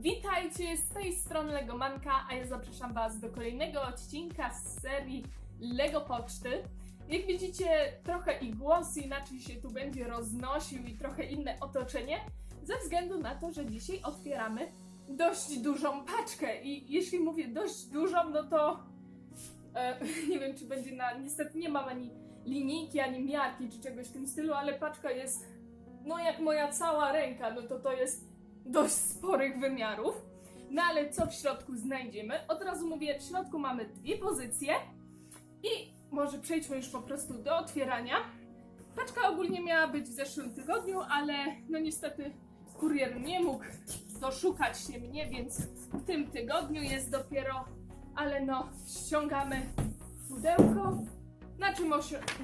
Witajcie z tej strony Legomanka, a ja zapraszam Was do kolejnego odcinka z serii Lego Poczty. Jak widzicie, trochę i głos inaczej się tu będzie roznosił i trochę inne otoczenie, ze względu na to, że dzisiaj otwieramy dość dużą paczkę. I jeśli mówię dość dużą, no to e, nie wiem, czy będzie na. Niestety nie mam ani linijki, ani miarki, czy czegoś w tym stylu, ale paczka jest no jak moja cała ręka, no to to jest dość sporych wymiarów. No ale co w środku znajdziemy? Od razu mówię, w środku mamy dwie pozycje i może przejdźmy już po prostu do otwierania. Paczka ogólnie miała być w zeszłym tygodniu, ale no niestety kurier nie mógł doszukać się mnie, więc w tym tygodniu jest dopiero, ale no ściągamy pudełko, na czym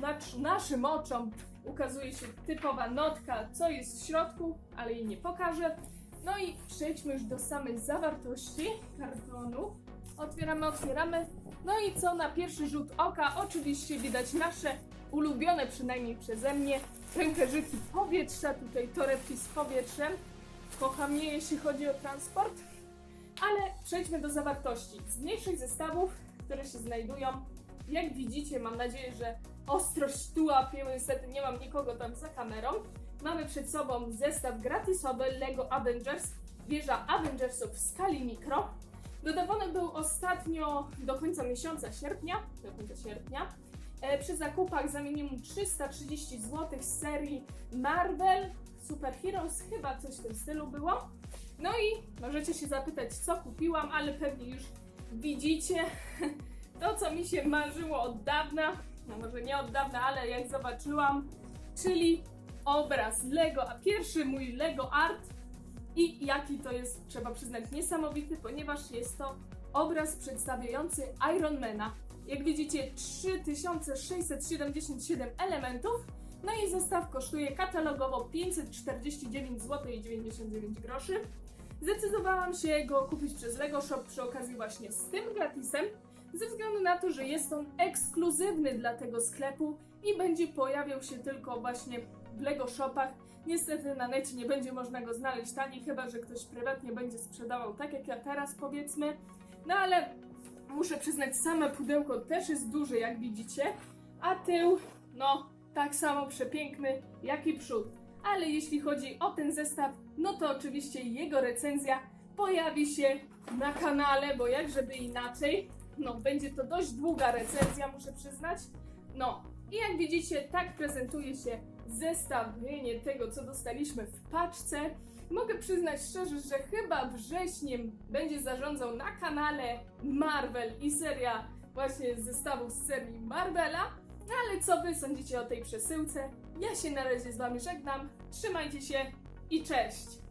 na, naszym oczom ukazuje się typowa notka, co jest w środku, ale jej nie pokażę. No i przejdźmy już do samej zawartości kartonu. Otwieramy, otwieramy. No i co na pierwszy rzut oka? Oczywiście widać nasze ulubione przynajmniej przeze mnie pęcherzyki powietrza, tutaj torebki z powietrzem. Kocham je, jeśli chodzi o transport. Ale przejdźmy do zawartości. Z mniejszych zestawów, które się znajdują, jak widzicie, mam nadzieję, że ostrość tu łapie, niestety nie mam nikogo tam za kamerą. Mamy przed sobą zestaw gratisowy LEGO Avengers, wieża Avengersów w skali mikro. Dodawany był ostatnio do końca miesiąca sierpnia, do końca sierpnia. E, przy zakupach za minimum 330 zł z serii Marvel Super Heroes, chyba coś w tym stylu było. No i możecie się zapytać, co kupiłam, ale pewnie już widzicie to, co mi się marzyło od dawna, no może nie od dawna, ale jak zobaczyłam, czyli obraz Lego, a pierwszy mój Lego Art i jaki to jest, trzeba przyznać, niesamowity, ponieważ jest to obraz przedstawiający Ironmana. Jak widzicie, 3677 elementów, no i zestaw kosztuje katalogowo 549 zł i 99 groszy. Zdecydowałam się go kupić przez Lego Shop przy okazji właśnie z tym gratisem, ze względu na to, że jest on ekskluzywny dla tego sklepu i będzie pojawiał się tylko właśnie w Lego Shopach. Niestety na necie nie będzie można go znaleźć taniej, chyba że ktoś prywatnie będzie sprzedawał tak jak ja teraz powiedzmy. No ale muszę przyznać, same pudełko też jest duże jak widzicie, a tył, no tak samo przepiękny jak i przód. Ale jeśli chodzi o ten zestaw, no to oczywiście jego recenzja pojawi się na kanale, bo jak żeby inaczej. No, będzie to dość długa recenzja, muszę przyznać. No, i jak widzicie, tak prezentuje się zestawienie tego, co dostaliśmy w paczce. Mogę przyznać szczerze, że chyba wrześniem będzie zarządzał na kanale Marvel i seria właśnie zestawów z serii Marvela. No ale co wy sądzicie o tej przesyłce? Ja się na razie z wami żegnam. Trzymajcie się i cześć!